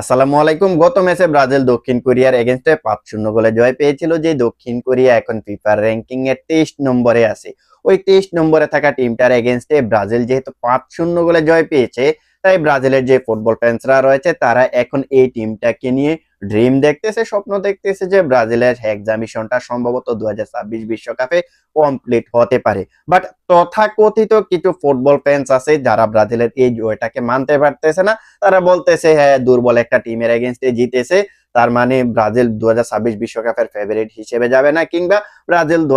আসসালামু আলাইকুম। গত ম্যাচে ব্রাজিল দক্ষিণ কোরিয়ার এগেনস্টে পাঁচ শূন্য গোলে জয় পেয়েছিল, যে দক্ষিণ কোরিয়া এখন ফিফার র্যাঙ্কিং এর তেইশ নম্বরে আছে। ওই তেইশ নম্বরে থাকা টিমটার এগেনস্টে ব্রাজিল যেহেতু পাঁচ শূন্য গোলে জয় পেয়েছে তাই ব্রাজিলের যে ফুটবল ফ্যান্সরা রয়েছে, তারা এখন এই টিমটাকে নিয়ে ড্রিম দেখতেছে, স্বপ্ন দেখতেছে যে ব্রাজিলের এক্সামিশনটা সম্ভবত দু বিশ্বকাপে কমপ্লিট হতে পারে। বাট তথাকথিত কিছু ফুটবল ফ্যান্স আছে, যারা ব্রাজিলের এই জয়টাকে মানতে পারতেছে না। তারা বলতেছে হ্যাঁ দুর্বল একটা টিমের এগেনস্টে জিতেছে। তার মানে ব্রাজিল দু বিশ্বকাপের ফেভারিট হিসেবে যাবে না, কিংবা ব্রাজিল দু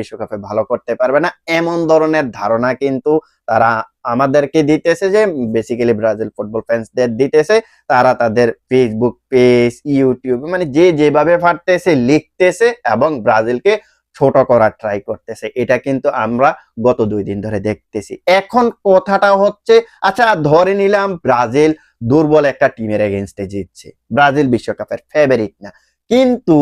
বিশ্বকাপে ভালো করতে পারবে না। এমন ধরনের ধারণা কিন্তু তারা আমাদেরকে দিতেছে যে বেসিক্যালি ব্রাজিল ফুটবল ফ্যান্সদের দিতেছে, তারা তাদের ফেসবুক পেজ ইউটিউব মানে যে যেভাবে পারতেছে লিখতেছে এবং ব্রাজিলকে ছোট করার ট্রাই করতেছে। এটা কিন্তু আমরা গত দুই দিন ধরে দেখতেছি। এখন কথাটা হচ্ছে আচ্ছা ধরে নিলাম ব্রাজিল দুর্বল একটা টিমের এগেনস্টে জিতছে। ব্রাজিল বিশ্বকাপের ফেভারিট না। কিন্তু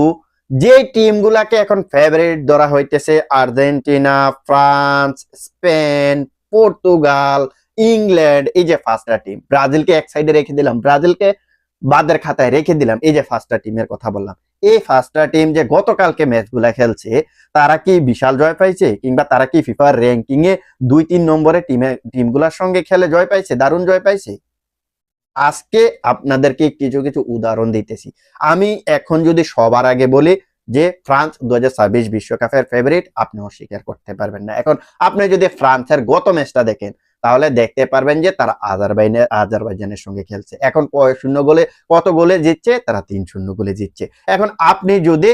যে টিমগুলাকে এখন ফেভারিট ধরা হইতেছে, Argentina, France, Spain Portugal, England, এই যে ফার্স্টটা টিম ব্রাজিলকে এক সাইডে রেখে দিলাম, ব্রাজিলকে বাদের খাতায় রেখে দিলাম, এই যে ফার্স্টটা টিমের কথা বললাম। এই ফার্স্টটা টিম যে গতকালকে ম্যাচগুলা খেলছে, তারা কি বিশাল জয় পাইছে? কিংবা তারা কি ফিফার র্যাঙ্কিং এ দুই তিন নম্বরে টিমে টিমগুলোর সঙ্গে খেলে জয় পাইছে, দারুণ জয় পাইছে? আজকে আপনাদেরকে কিছু কিছু উদাহরণ দিতেছি। আমি এখন যদি সবার আগে বলি যে ফ্রান্স দু বিশ্বকাপের ফেভারিট আপনিও স্বীকার করতে পারবেন না। এখন আপনি যদি ফ্রান্সের গত ম্যাচটা দেখেন, তাহলে দেখতে পারবেন যে তারা আজারবাইনের আজারবাইজানের সঙ্গে খেলছে। এখন শূন্য গোলে, কত গোলে জিতছে? তারা তিন শূন্য গোলে জিতছে। এখন আপনি যদি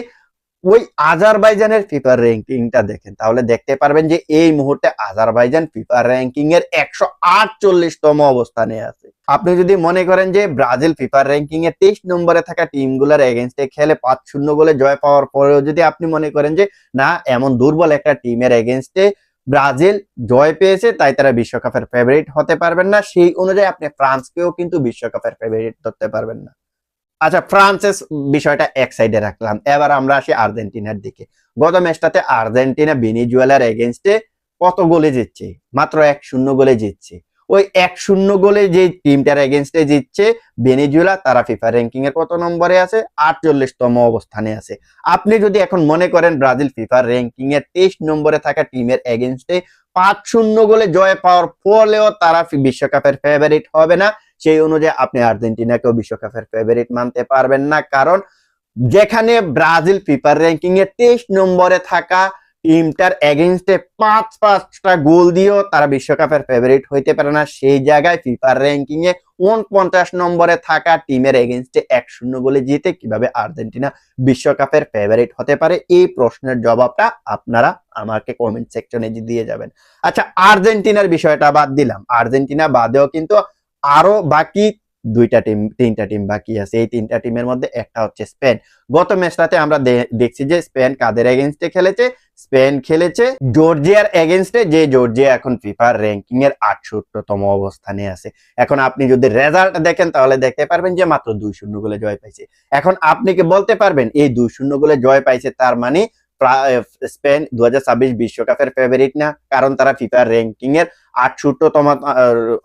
ওই আজারবাইজানের ফিফার র্যাঙ্কিংটা দেখেন। তাহলে দেখতে পারবেন যে এই মুহূর্তে আজারবাইজান ফিফার র্যাঙ্কিং এর একশো আটচল্লিশতম অবস্থানে আছে। আপনি যদি মনে করেন যে ব্রাজিল ফিফার র্যাঙ্কিং এর তেইশ নম্বরে থাকা টিমগুলোর এগেনস্টে খেলে পাঁচ শূন্য গোলে জয় পাওয়ার পরেও যদি আপনি মনে করেন যে, না, এমন দুর্বল একটা টিমের এগেনস্টে ব্রাজিল জয় পেয়েছে, তাই তারা বিশ্বকাপের ফেভারিট হতে পারবেন না। সেই অনুযায়ী আপনি ফ্রান্সকেও কিন্তু বিশ্বকাপের ফেভারিট ধরতে পারবেন না। আচ্ছা ফ্রান্সের বিষয়টা এক সাইডে রাখলাম। এবার আমরা আসি আর্জেন্টিনার দিকে। গত ম্যাচটাতে আর্জেন্টিনা বেনিজুয়েলার এগেনস্টে কত গোলে জিতছে? মাত্র এক শূন্য গোলে জিতছে। ওই এক শূন্য গোলে যে টিমটার এগেনস্টে জিতছে বেনিজুয়েলা তারা ফিফা র্যাঙ্কিং এর কত নম্বরে আছে? আটচল্লিশতম অবস্থানে আছে। আপনি যদি এখন মনে করেন ব্রাজিল ফিফার র্যাঙ্কিং এর তেইশ নম্বরে থাকা টিমের এগেনস্টে পাঁচ শূন্য গোলে জয় পাওয়ার ফলেও তারা বিশ্বকাপের ফেভারিট হবে না। সেই অনুযায়ী আপনি আর্জেন্টিনাকেও বিশ্বকাপের ফেভারিট মানতে পারবেন না। কারণ যেখানে ব্রাজিল ফিফার র্যাঙ্কিং এ তেইশ নম্বরে থাকা টিমটার এগেনস্টে পাঁচ পাঁচটা গোল দিয়েও তারা বিশ্বকাপের ফেভারিট হইতে পারে না। সেই জায়গায় ফিফার র্যাঙ্কিং এ উনপঞ্চাশ নম্বরে থাকা টিমের এগেনস্টে এক শূন্য গোলে জিতে কীভাবে আর্জেন্টিনা বিশ্বকাপের ফেভারিট হতে পারে? এই প্রশ্নের জবাবটা আপনারা আমাকে কমেন্ট সেকশনে দিয়ে যাবেন। আচ্ছা আর্জেন্টিনার বিষয়টা বাদ দিলাম। আর্জেন্টিনা বাদেও কিন্তু আরও বাকি দুইটা টিম তিনটা টিম বাকি আছে। এই তিনটা টিমের মধ্যে একটা হচ্ছে স্পেন। গত ম্যাচটাতে আমরা দেখছি যে স্পেন কাদের এগেনস্টে খেলেছে? স্পেন খেলেছে জর্জিয়ার এগেনস্টে যে জর্জিয়া এখন ফিফার র্যাঙ্কিং এর আটষট্টতম অবস্থানে আছে। এখন আপনি যদি রেজাল্ট দেখেন, তাহলে দেখতে পারবেন যে মাত্র দুই শূন্য গোলে জয় পাইছে। এখন আপনি কি বলতে পারবেন, এই দুই শূন্য গোলে জয় পাইছে তার মানে স্পেন দু বিশ্বকাপের ফেভারিট না, কারণ তারা ফিফার র্যাঙ্কিং এর আটষট্টতম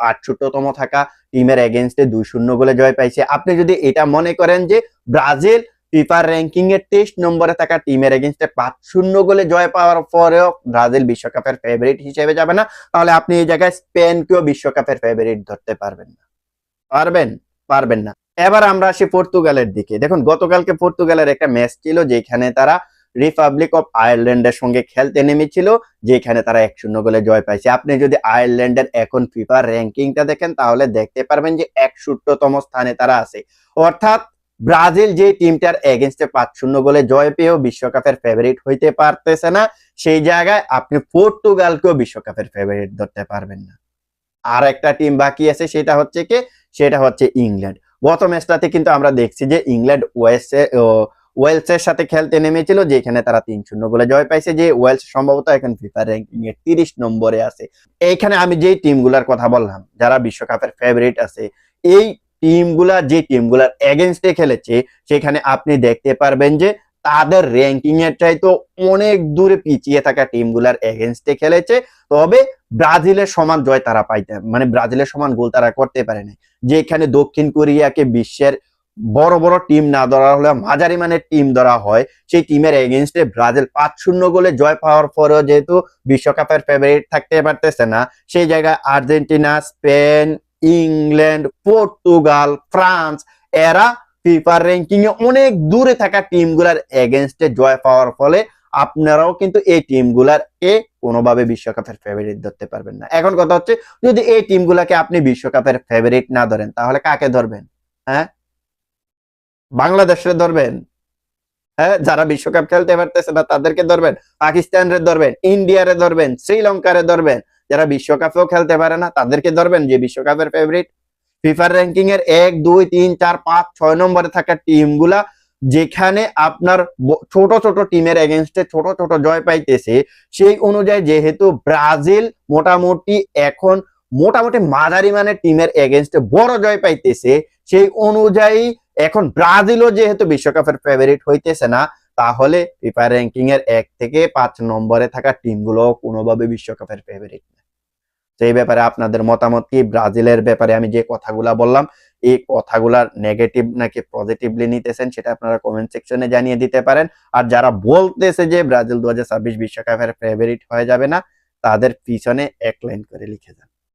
আটষট্টতম থাকা টিমের এগেনস্টে দুই শূন্য গোলে জয় পাইছে। আপনি যদি এটা মনে করেন যে ব্রাজিল ফিফার র্যাঙ্কিং এর টেস্ট নম্বরে থাকা টিমের এগেনস্টে পাঁচ শূন্য গোলে জয় পাওয়ার পরেও ব্রাজিল বিশ্বকাপের ফেভারিট হিসেবে যাবে না, তাহলে আপনি এই জায়গায় স্পেনকেও বিশ্বকাপের ফেভারিট ধরতে পারবেন না। পারবেন? পারবেন না। এবার আমরা আসি পর্তুগালের দিকে। দেখুন, গতকালকে পর্তুগালের একটা ম্যাচ ছিল যেখানে তারা রিপাবলিক অফ আয়ারল্যান্ডের সঙ্গে খেলতে নেমেছিল, যেখানে তারা এক শূন্য গোলে জয় পাইছে। আপনি যদি আয়ারল্যান্ডের এখন ফিফার র্যাঙ্কিংটা দেখেন, তাহলে দেখতে পারবেন যে একষট্টতম স্থানে তারা আছে। অর্থাৎ ব্রাজিল যে টিমটার এগেনস্টে পাঁচ শূন্য গোলে জয় পেয়েও বিশ্বকাপের ফেভারিট হইতে পারতেছে না, সেই জায়গায় আপনি পর্তুগালকেও বিশ্বকাপের ফেভারিট ধরতে পারবেন না। আর একটা টিম বাকি আছে, সেটা হচ্ছে কি? সেটা হচ্ছে ইংল্যান্ড গত ম্যাচটাতে কিন্তু আমরা দেখছি যে ইংল্যান্ড ওয়েস্টে ওয়েলসের সাথে খেলতে নেমেছিল, যেখানে তারা তিন শূন্য বলে জয় পাইছে, যে ওয়েলস সম্ভবত এখন ফিফা র্যাঙ্কিং এর তিরিশ নম্বরে আছে। এইখানে আমি যেই টিমগুলার কথা বললাম, যারা বিশ্বকাপের ফেভারিট আছে, এই টিমগুলা, যে টিমগুলার এগেনস্টে খেলেছে, সেখানে আপনি দেখতে পারবেন যে তাদের র্যাঙ্কিং এর চাইতো অনেক দূরে পিছিয়ে থাকা টিমগুলার এগেনস্টে খেলেছে। তবে ব্রাজিলের সমান জয় তারা পাইতে মানে ব্রাজিলের সমান গোল তারা করতে পারে না যেখানে দক্ষিণ কোরিয়াকে বিশ্বের বড় বড় টিম না ধরা হলে, মাঝারি মানের টিম ধরা হয়। সেই টিমের এগেনস্টে ব্রাজিল পাঁচ শূন্য গোলে জয় পাওয়ার পরেও যেহেতু বিশ্বকাপের ফেভারিট থাকতে পারতেছে না, সেই জায়গায় Argentina, Spain, England, Portugal, France, এরা ফিফার র্যাঙ্কিং এ অনেক দূরে থাকা টিমগুলার এগেনস্টে জয় পাওয়ার ফলে আপনারাও কিন্তু এই টিমগুলার এ কোনোভাবে বিশ্বকাপের ফেভারিট ধরতে পারবেন না। এখন কথা হচ্ছে, যদি এই টিমগুলাকে আপনি বিশ্বকাপের ফেভারিট না ধরেন, তাহলে কাকে ধরবেন? হ্যাঁ? বাংলাদেশের ধরবেন হ্যাঁ যারা বিশ্বকাপ খেলতে পারতেছে না, তাদেরকে ধরবেন, পাকিস্তানের ধরবেন, ইন্ডিয়ারে ধরবেন, শ্রীলঙ্কারে ধরবেন, যারা বিশ্বকাপেও খেলতে পারে না, তাদেরকে ধরবেন যে বিশ্বকাপের ফেভারিট ফিফার র্যাঙ্কিং এর এক, দুই, তিন, চার, পাঁচ, ছয় নম্বরে থাকা টিমগুলা যেখানে আপনার ছোট ছোট টিমের এগেনস্টে ছোট ছোট জয় পাইতেছে, সেই অনুযায়ী যেহেতু ব্রাজিল মোটামুটি এখন মোটামুটি মাঝারি মানের টিমের এগেনস্টে বড় জয় পাইতেছে, সেই অনুযায়ী এখন ব্রাজিলও যেহেতু বিশ্বকাপের ফেভারিট হইতেছে না, তাহলে ফিফা র্যাঙ্কিং এর এক থেকে পাঁচ নম্বরে থাকা টিমগুলো কোনোভাবে বিশ্বকাপের ফেভারিট না। সেই ব্যাপারে আপনাদের মতামত কি? ব্রাজিলের ব্যাপারে আমি যে কথাগুলা বললাম, এই কথাগুলার নেগেটিভ নাকি পজিটিভলি নিতেছেন সেটা আপনারা কমেন্ট সেকশনে জানিয়ে দিতে পারেন। আর যারা বলতেছে যে ব্রাজিল দু বিশ্বকাপের ফেভারিট হয়ে যাবে না, তাদের পিছনে এক লাইন করে লিখে যান।